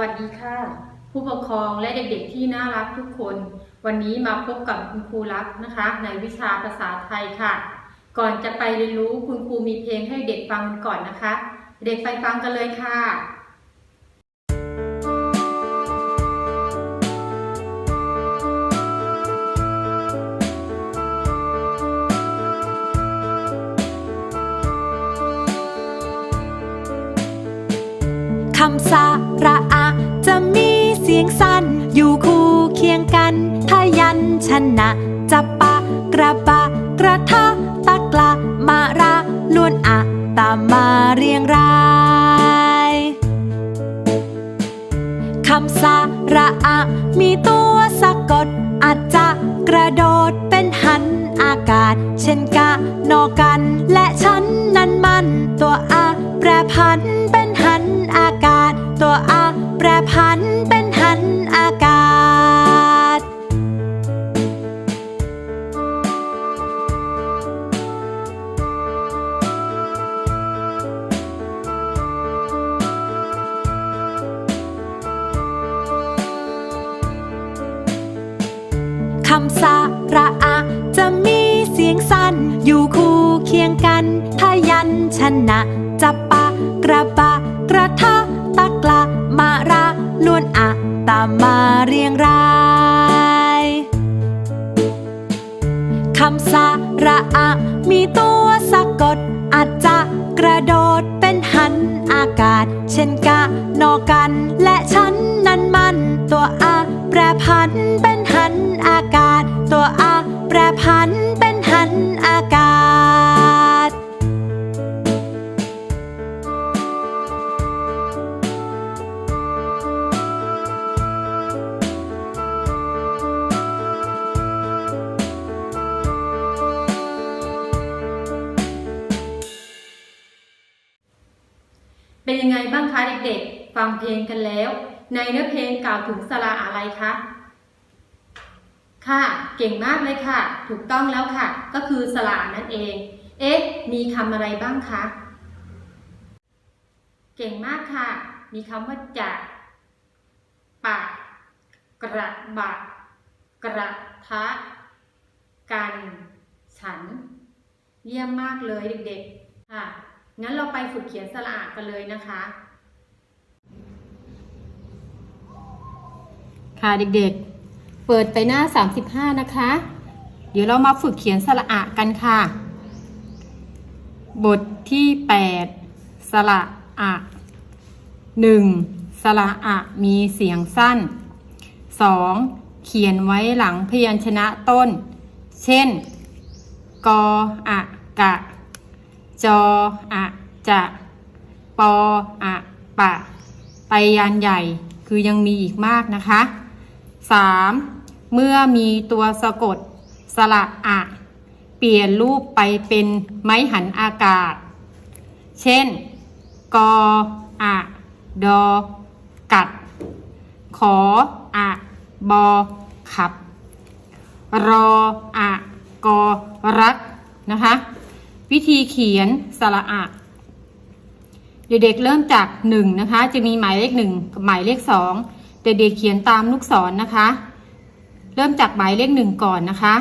วัสดีค่ะ ผู้ปกครองและเด็กๆที่น่ารักทุกคน วันนี้มาพบกับคุณครูรักนะคะ ในวิชาภาษาไทยค่ะ ก่อนจะไปเรียนรู้คุณครูมีเพลงให้เด็กฟังก่อนนะคะ เด็กไปฟังกันเลยค่ะ คำสาระอะ จะมีเสียงสั้น อยู่คู่เคียงกันพยัญชนะจะปะกระบะกระทะตะกละมาระล้วนอะ ตามมาเรียงรายคำสาระอะ มีตัวสะกดอาจจะกระโดดเป็นหันอากาศ เช่นกะนอกัน และฉันนั้นมัน ตัวอะแปรพันเป็นหันอากาศ ตัวอะแปรพันเป็นหันอากาศ คำสาระอะจะมีเสียงสั้น อยู่คู่เคียงกันพยัญชนะจะไป อะตามมาเรียงรายคำสาระอะมีตัวสะกด อาจจะกระโดดเป็นหันอากาศ เช่นกะนอกัน และฉันนั้นมัน ตัวอะแปรพันเป็นหันอากาศ ตัวอะแปรพันเป็นหัน ฟังเพลงกันแล้ว ในเนื้อเพลงกล่าวถึงสระอะไรคะค่ะ เก่งมากเลยค่ะ ถูกต้องแล้วค่ะ ก็คือสระนั่นเอง เอ๊ะ มีคำอะไรบ้างคะ เก่งมากค่ะ มีคำว่าจะปะกระบะกระทะ กัน ฉัน เยี่ยมมากเลยเด็กๆ ค่ะ งั้นเราไปฝึกเขียนสระอะกันเลยนะคะ ค่ะเด็กๆ เปิดไปหน้า 35 นะคะ เดี๋ยวเรามาฝึกเขียนสระอะกันค่ะ บทที่ 8 สระอะ 1. สระอะมีเสียงสั้น 2. เขียนไว้หลังพยัญชนะต้น เช่น กออะกะ จออะจะ ปออะปะ ไปยันใหญ่คือยังมีอีกมากนะคะ 3. เมื่อมีตัวสะกดสระอะ เปลี่ยนรูปไปเป็นไม้หันอากาศ เช่น กออะดอ กัด ขออะบอขับ รออะกอรักนะคะ วิธีเขียนสระอะเด็กๆเริ่มจากหนึ่งนะคะ จะมีหมายเลขหนึ่งกับหมายเลขสอง เด็กๆเขียนตามลูกศรนนะคะ เริ่มจากหมายเลขหนึ่งก่อนนะคะ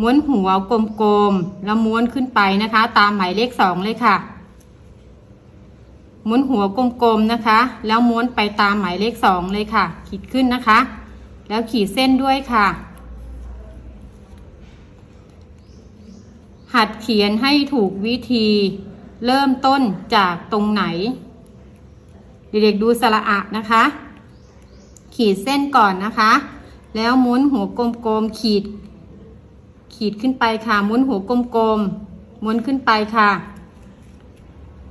ม้วนหัวกลมๆแล้วม้วนขึ้นไปนะคะ ตามหมายเลขสองเลยค่ะ ม้วนหัวกลมๆนะคะ แล้วม้วนไปตามหมายเลขสองเลยค่ะ ขีดขึ้นนะคะ แล้วขีดเส้นด้วยค่ะหัดเขียนให้ถูกวิธี เริ่มต้นจากตรงไหน เด็กๆดูสระอะนะคะ ขีดเส้นก่อนนะคะ แล้วม้วนหัวกลมๆขีด ขีดขึ้นไปค่ะม้วนหัวกลมๆม้วนขึ้นไปค่ะ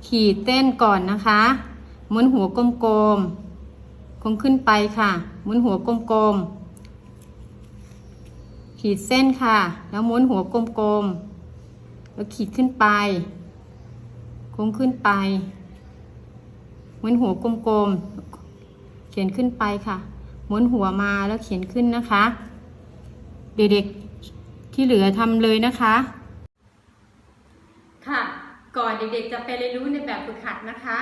ขีดเส้นก่อนนะคะม้วนหัวกลมๆคงขึ้นไปค่ะม้วนหัวกลมๆขีดเส้นค่ะ แล้วม้วนหัวกลมๆ แล้วขีดขึ้นไปโค้งขึ้นไปมือนหัวกลมๆ เขียนขึ้นไปค่ะ หมุนหัวมาแล้วเขียนขึ้นนะคะ เด็กๆที่เหลือทำเลยนะคะ ค่ะ ก่อนเด็กๆจะไปเรียนรู้ในแบบฝึกหัดนะคะ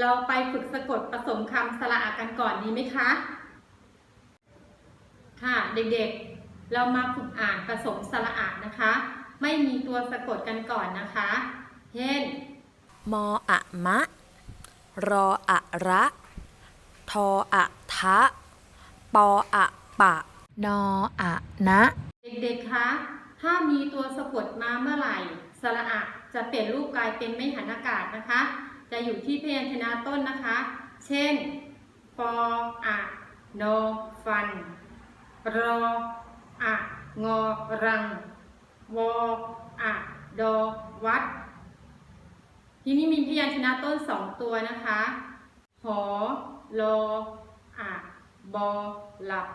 เราไปฝึกสะกดผสมคำสระอากันก่อนดีไหมคะ ค่ะเด็กๆ เรามาฝึกอ่านผสมสระอานะคะ ไม่มีตัวสะกดกันก่อนนะคะ เช่น มออะมะ รออะระ ทออะทะ ปออะปะ นออะนะ เด็กๆ คะ ถ้ามีตัวสะกดมาเมื่อไหร่ สระอะจะเปลี่ยนรูปกลายเป็นไม่หันอากาศนะคะ จะอยู่ที่พยัญชนะต้นนะคะ เช่นปออะโนฟัน รออะงอรัง วออะดอวัด ทีนี้มีพยัญชนะต้นสองตัวนะคะ หอโลอะ บอหลับ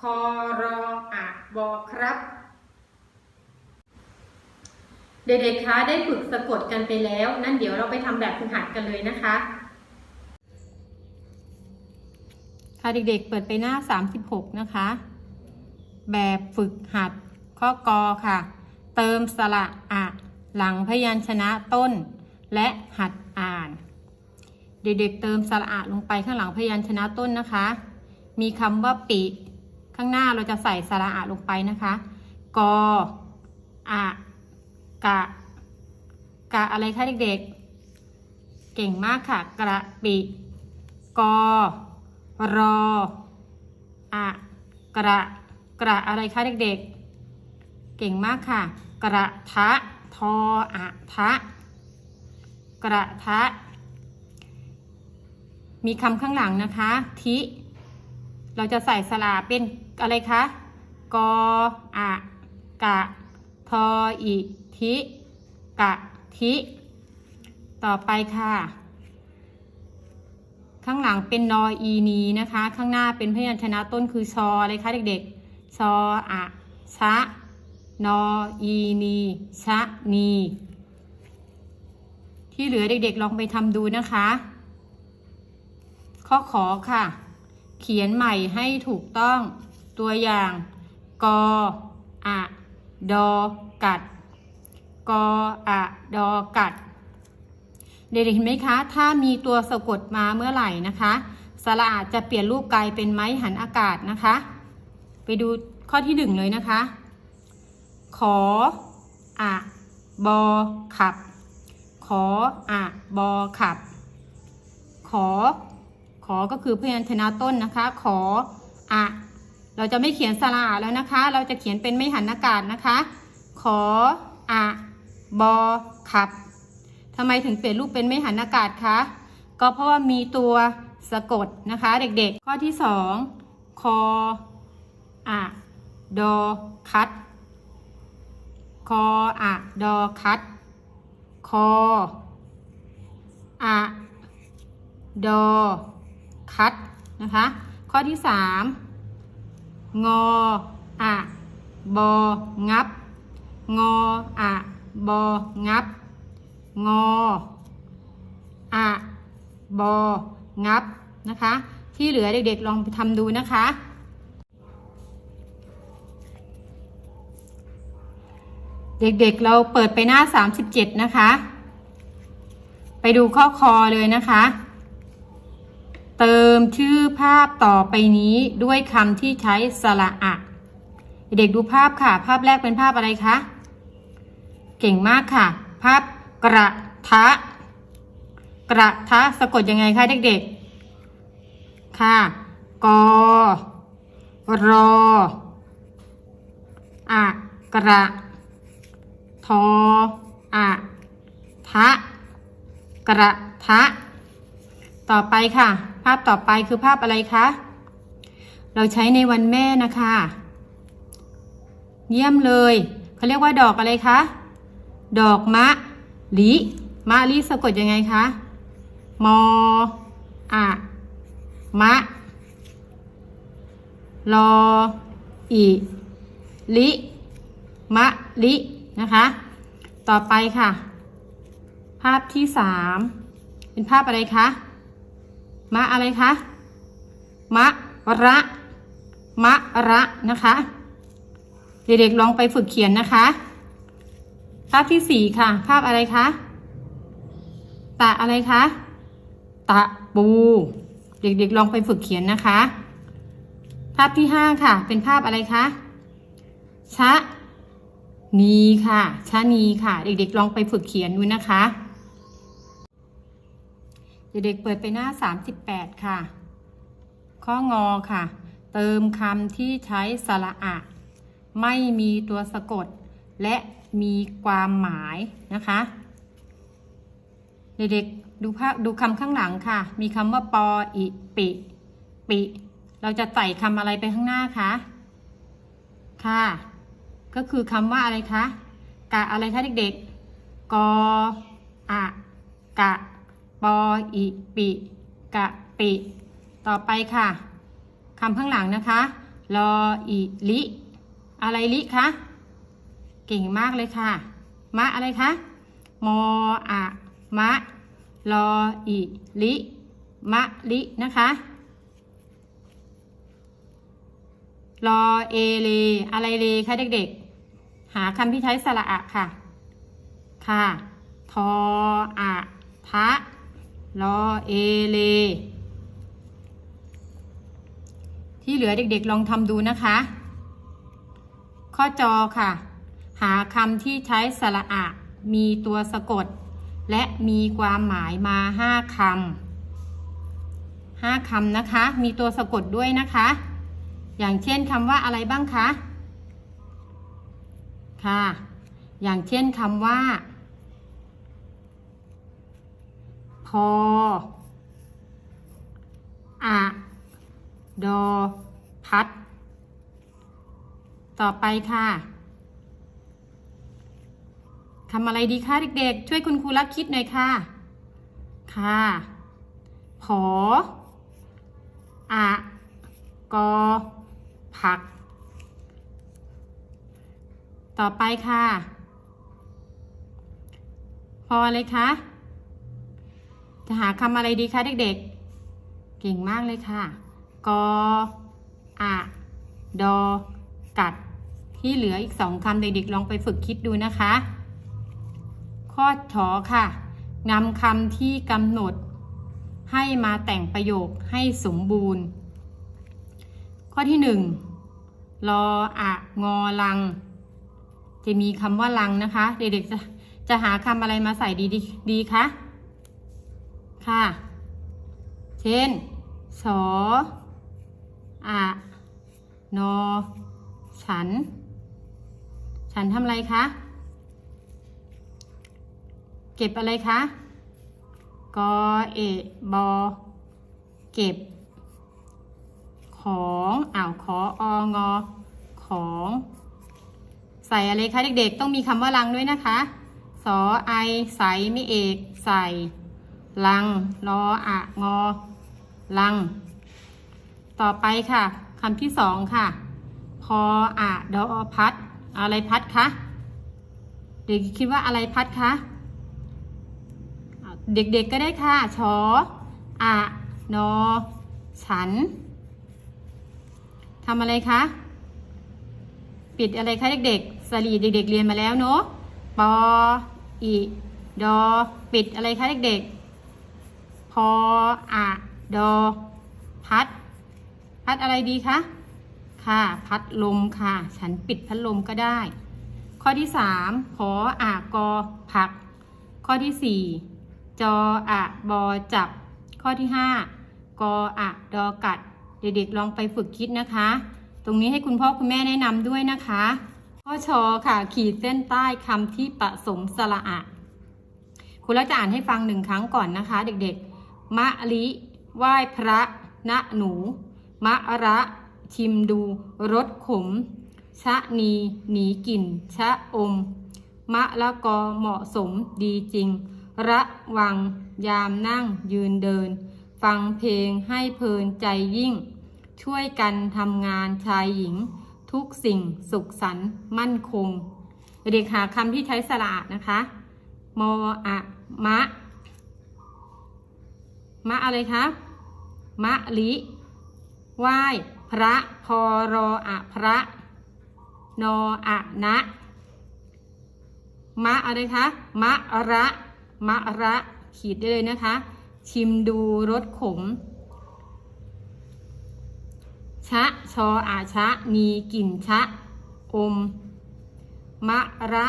คอรออะบอครับ เด็กๆคะได้ฝึกสะกดกันไปแล้ว นั่นเดี๋ยวเราไปทำแบบฝึกหัดกันเลยนะคะค่ะเด็กๆ เปิดไปหน้า 36 นะคะ แบบฝึกหัดข้อกอค่ะ เติมสระอะ หลังพยัญชนะต้น และหัดอ่าน เด็กๆเติมสระอะลงไปข้างหลังพยัญชนะต้นนะคะ มีคำว่าปีข้างหน้าเราจะใส่สระอะลงไปนะคะกออะกะ กะอะไรคะเด็กๆ เก่งมากค่ะ กระปิกอรออะกระกระอะไรคะเด็กๆ เก่งมากค่ะ กระทะทออะทะ กระทะ มีคำข้างหลังนะคะ ทิ เราจะใส่สระเป็นอะไรคะ กออะกะ ทออิทิ กะ ทิ ต่อไปค่ะ ข้างหลังเป็นนออีนีนะคะ ข้างหน้าเป็นพยัญชนะต้นคือชออะไรคะเด็กๆ ชออะชะ นออีนีชะนีที่เหลือเด็กๆลองไปทำดูนะคะ ข้อขอค่ะ เขียนใหม่ให้ถูกต้องตัวอย่าง กออะดอกัด กออะดอกัด เด็กๆเห็นไหมคะ ถ้ามีตัวสะกดมาเมื่อไหร่นะคะสระอาจะเปลี่ยนรูปกลายเป็นไม้หันอากาศนะคะ ไปดูข้อที่หนึ่งเลยนะคะ ขออะบอขับ ขออะบอขับ ขอ ขอก็คือพยัญชนะต้นนะคะ ขออะเราจะไม่เขียนสระแล้วนะคะ เราจะเขียนเป็นไม่หันอากาศนะคะ ขออะบอขับทำไมถึงเปลี่ยนรูปเป็นไม่หันอากาศคะ ก็เพราะว่ามีตัวสะกดนะคะ เด็กๆ ข้อที่สองคออะดอคัดคออะดอคัดคออะดอ คัดนะคะ ข้อที่สามงออะบองับ งออะบองับ งออะบองับนะคะ ที่เหลือเด็กๆลองไปทำดูนะคะเด็กๆ เราเปิดไปหน้า 37 นะคะ ไปดูข้อคอเลยนะคะ เติมชื่อภาพต่อไปนี้ด้วยคำที่ใช้สระอะเด็กดูภาพค่ะ ภาพแรกเป็นภาพอะไรคะ เก่งมากค่ะ ภาพกระทะ กระทะสะกดยังไงคะเด็กๆ ค่ะ กอรออะกระ ทออะทะ กระทะ ต่อไปค่ะ ภาพต่อไปคือภาพอะไรคะ เราใช้ในวันแม่นะคะ เยี่ยมเลยเขาเรียกว่าดอกอะไรคะ ดอกมะลิมะลิสะกดยังไงคะมออะมะลออีลิมะลินะคะ ต่อไปค่ะ ภาพที่สามเป็นภาพอะไรคะ มะอะไรคะมะระมะระนะคะ เด็กๆลองไปฝึกเขียนนะคะ ภาพที่สี่ค่ะ ภาพอะไรคะตะอะไรคะตะปู เด็กๆลองไปฝึกเขียนนะคะ ภาพที่ห้าค่ะ เป็นภาพอะไรคะชะนีค่ะชะนีค่ะ เด็กๆลองไปฝึกเขียนดูนะคะ เด็กๆเปิดไปหน้า 38 ค่ะ ข้องอค่ะ เติมคำที่ใช้สระอะ ไม่มีตัวสะกด และมีความหมายนะคะ เด็กๆดูภาพดูคำข้างหลังค่ะ มีคำว่าปออิปิ ปิ เราจะใส่คำอะไรไปข้างหน้าคะ ค่ะ ก็คือคำว่าอะไรคะ กะอะไรคะเด็กๆ กออะกะ ปออิปิกะปิ ต่อไปค่ะคำข้างหลังนะคะรออิลิอะไรลิคะเก่งมากเลยค่ะ มะอะไรคะมออะมะรออิลิมะลินะคะรอเอเลอะไรเลคะเด็กๆ หาคำที่ใช้สระอะค่ะ ค่ะ ทออะทะ รอเอเล ที่เหลือเด็กๆลองทำดูนะคะ ข้อจอค่ะ หาคำที่ใช้สระอะ มีตัวสะกด และมีความหมายมาห้าคำห้าคำนะคะ มีตัวสะกดด้วยนะคะ อย่างเช่นคำว่าอะไรบ้างคะ ค่ะ อย่างเช่นคำว่า พออะดอ พัด ต่อไปค่ะคำอะไรดีคะเด็กๆ ช่วยคุณครูรักคิดหน่อยค่ะ ค่ะผออะกอ ผัก ต่อไปค่ะ พออะไรคะ จะหาคำอะไรดีคะเด็กๆ เก่งมากเลยค่ะ กออะดอ กัด ที่เหลืออีกสองคำเด็กๆลองไปฝึกคิดดูนะคะ ข้อถอค่ะนำคำที่กำหนด ให้มาแต่งประโยคให้สมบูรณ์ ข้อที่หนึ่งรออะงอลัง จะมีคำว่าลังนะคะ เด็กๆจะจะหาคำอะไรมาใส่ดีดีดีคะ ค่ะ เช่น สออะนอ ฉัน ฉันทำอะไรคะ เก็บอะไรคะ กอเอะบอ เก็บ ของอ้าวขอองอ ของ ใส่อะไรคะเด็กๆ ต้องมีคำว่าลังด้วยนะคะ สอไอ ใส่ไม่เอก ใส่ ลังรออะงอ ลัง ต่อไปค่ะคำที่สองค่ะ พออะดอพัด อะไรพัดคะเด็กคิดว่าอะไรพัดคะเด็กๆก็ได้ค่ะชออะนอ ฉันทำอะไรคะ ปิดอะไรคะเด็กๆสลีเด็กๆเรียนมาแล้วเนาะปออีดอ ปิดอะไรคะเด็กๆ พออะดอ พัด พัดอะไรดีคะ ค่ะ พัดลมค่ะ ฉันปิดพัดลมก็ได้ ข้อที่สามพออากอผัก ข้อที่สี่จออะบอจับ ข้อที่ห้ากออะดอกัด เด็กๆลองไปฝึกคิดนะคะ ตรงนี้ให้คุณพ่อคุณแม่แนะนำด้วยนะคะ ข้อชอค่ะ ขีดเส้นใต้คำที่ผสมสระอะคุณเราจะอ่านให้ฟังหนึ่งครั้งก่อนนะคะ เด็กๆ มะลิ ไหว้พระ ณ หนู มะระ ชิมดูรสขม ชะนี หนีกลิ่น ชะอม มะละกอเหมาะสมดีจริง ระวัง ยามนั่งยืนเดิน ฟังเพลงให้เพลินใจยิ่ง ช่วยกันทำงานชายหญิง ทุกสิ่งสุขสันต์มั่นคง เด็กหาคำที่ใช้สระนะคะ มออะ มะ มะอะไรคะมะลิไหว้พระพอรออะพระ นออะนะมะอะไรคะมะระมะระขีดได้เลยนะคะ ชิมดูรสขม ชะชออาชะ มีกลิ่นชะ อม มะระ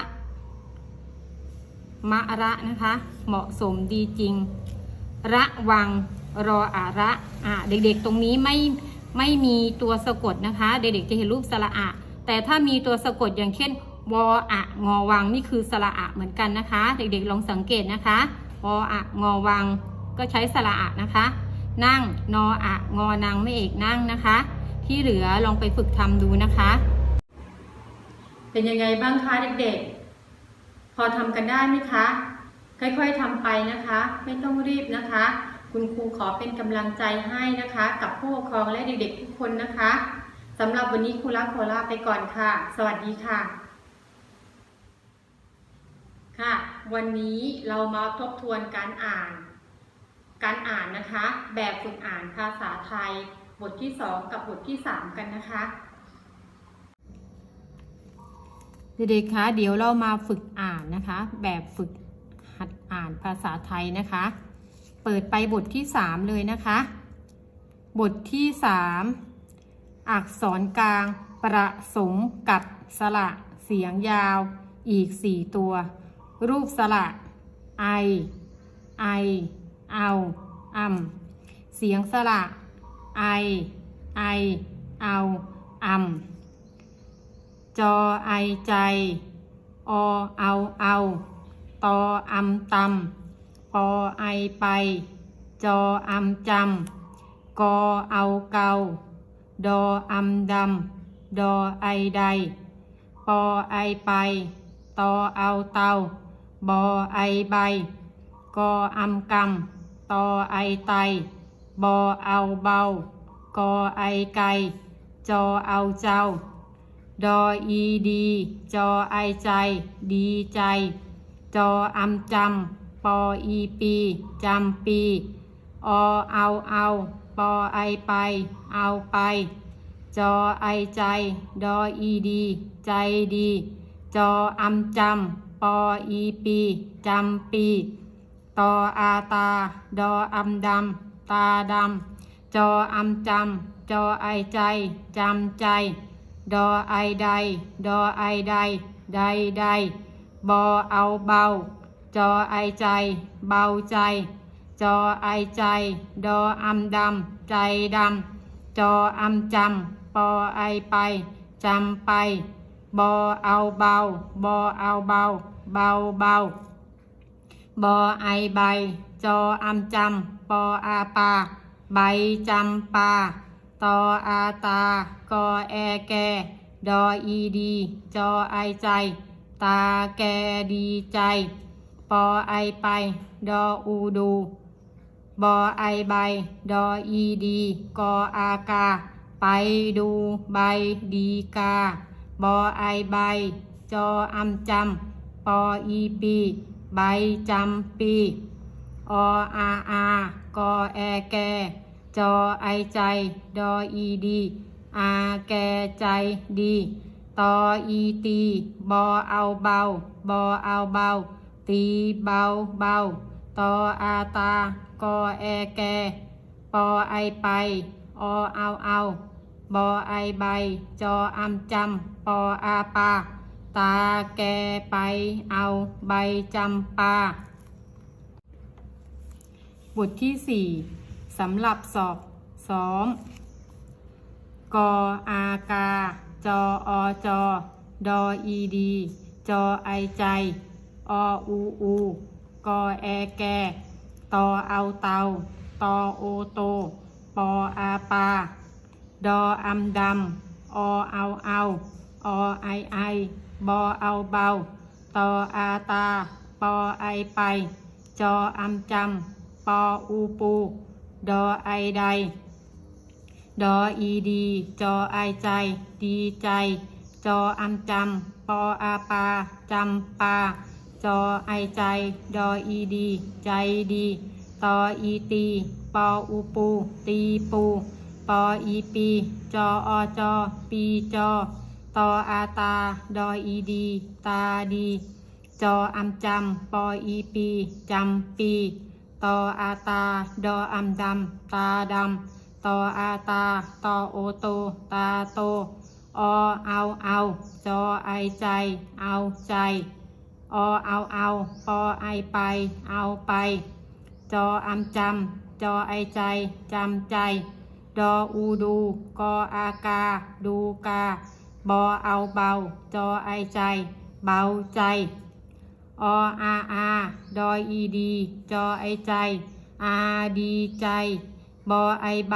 มะระนะคะ เหมาะสมดีจริง ระวังรออาระอะเด็กๆตรงนี้ไม่ไม่มีตัวสะกดนะคะ เด็กๆจะเห็นรูปสระอะ แต่ถ้ามีตัวสะกดอย่างเช่นวออะงอวังนี่คือสระอะเหมือนกันนะคะ เด็กๆลองสังเกตนะคะวออะงอวังก็ใช้สระอะนะคะ นั่งนออะงอนางไม่เอกนั่งนะคะ ที่เหลือลองไปฝึกทำดูนะคะ เป็นยังไงบ้างคะเด็กๆ พอทำกันได้ไหมคะ ค่อยๆทำไปนะคะ ไม่ต้องรีบนะคะ คุณครูขอเป็นกำลังใจให้นะคะ กับผู้ปกครองและเด็กๆทุกคนนะคะสำหรับวันนี้ครูรักขอลาไปก่อนค่ะ สวัสดีค่ะ ค่ะ วันนี้เรามาทบทวนการอ่าน การอ่านนะคะ แบบฝึกอ่านภาษาไทย บทที่ 2 กับบทที่ 3 กันนะคะเด็กๆคะเดี๋ยวเรามาฝึกอ่านนะคะ แบบฝึก หัดอ่านภาษาไทยนะคะ เปิดไปบทที่ 3 เลยนะคะ บทที่ 3 อักษรกลาง ประสมกับสระเสียงยาวอีก 4 ตัว รูปสระไอ ไอ เอาอำเสียงสระไอ ไอ เอาอำจอไอใจ อ เอา เอา ตออำตำปอไอไปจออำจำกอเอาเกาดออำดำดอไอใดปอไอไปตอเอาเจออาจ้าดออีดีจำปออีปีจำปี อเอาเอาปอไอไป เอาไป จอไอใจ ดออีดี ใจดี จออำจำปออีปีจำปี ตออาตา ดออำดำตาดำจออำจำจอไอใจจำใจ ดอไอใด ดอไอใด ใดใด บอเอาเบาจอไอใจเบาใจจอไอใจดออำดำใจดำจออำจำปอไอไปจำไปบอเอา ตาแกดีใจตาแกดีใจ ปอไอไป ดออูดู บอไอใบ ดออีดี กออากา ไปดูใบดีกา บอไอใบ จออำจำ ปออีปี ใบจำปี ออาอากอแอแก จอไอใจ ดออีดี อาแกใจดี ตออีตีบอเอาเบา บอเอาเบา ตีเบาเบา ตออาตา กอแอแก ปอไอไปอเอาเอาบอไอใบ จออำจำปออาปา ตาแกไปเอาใบจำปา บทที่4สำหรับสอบซ้อม กออากา จออจอดออีดี จอไอใจ ออูอูกอแอแก ตอเอาเตา ตอโอโต ปออาปา ดออำดำ อเอาเอา อไอไอ บอเอาเบา ตออาตา ปอไอไป จออำจำ ปออูปู ดอไอใด ดออีดี จอไอใจ ดีใจ จออำจำ ปออาปา จำปา จอไอใจ ดออีดี ใจดี ตออีตี ปออูปู ตีปู ปออีปี จออจอ ปีจอ ตออาตา ดออีดี ตาดี จออำจำ ปออีปี จำปี ตออาตา ดออำดำ ตาดำ ตออาตา ตอโอโต ตาโต อเอาเอา จอไอใจ เอาใจ อเอาเอาปอไอไป เอาไป จออำจำ จอไอใจ จำใจ ดออูดู กออากา ดูกา บอเอาเบา จอไอใจ เบาใจ ออาอา ดออีดี จอไอใจ อาดีใจ บอไอใบ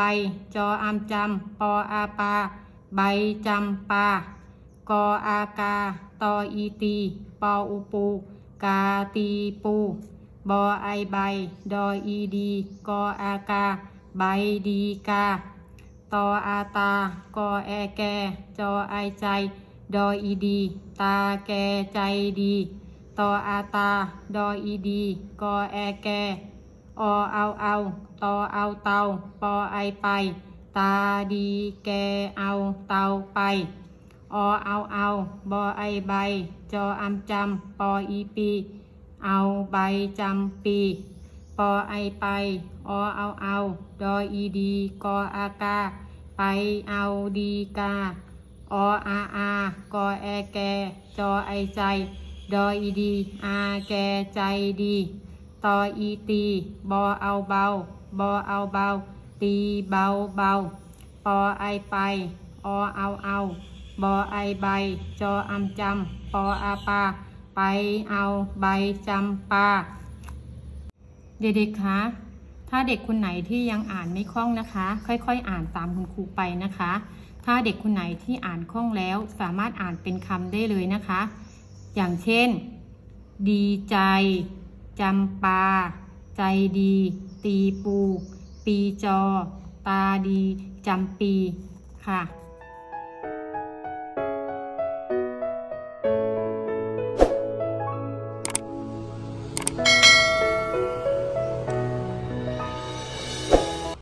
จออำจำปออาปาใบจำปากออากาตออีตีปออุปูกาตีปูบอไอใบดออีดีกออากาใบดีกาต ออาตากอาแกใจดีตอาตาดอเอาเอาตอเอาเตาปอไอไป ตาดีแกเอาเตาไป อเอาเอาบอไอใบ จออำจำปออีปี เอาใบจำปีปอไอไป อเอาเอาดออีดีกออากา ไปเอาดีกา ออาอากอแอแก จอไอใจ ดออีดีอาแกใจดี ตออีตีบอเอาเบา บอเอาเบา ตีเบาเบา ปอไอไปอเอาเอาบอไอใบ จออำจำปออาปา ไปเอาใบจำปา เด็กๆคะถ้าเด็กคนไหนที่ยังอ่านไม่คล่องนะคะ ค่อยๆ อ่านตามคุณครูไปนะคะ ถ้าเด็กคนไหนที่อ่านคล่องแล้วสามารถอ่านเป็นคำได้เลยนะคะ อย่างเช่น ดีใจ จำปา ใจดี ตีปู ปีจอ ตาดี จำปีค่ะ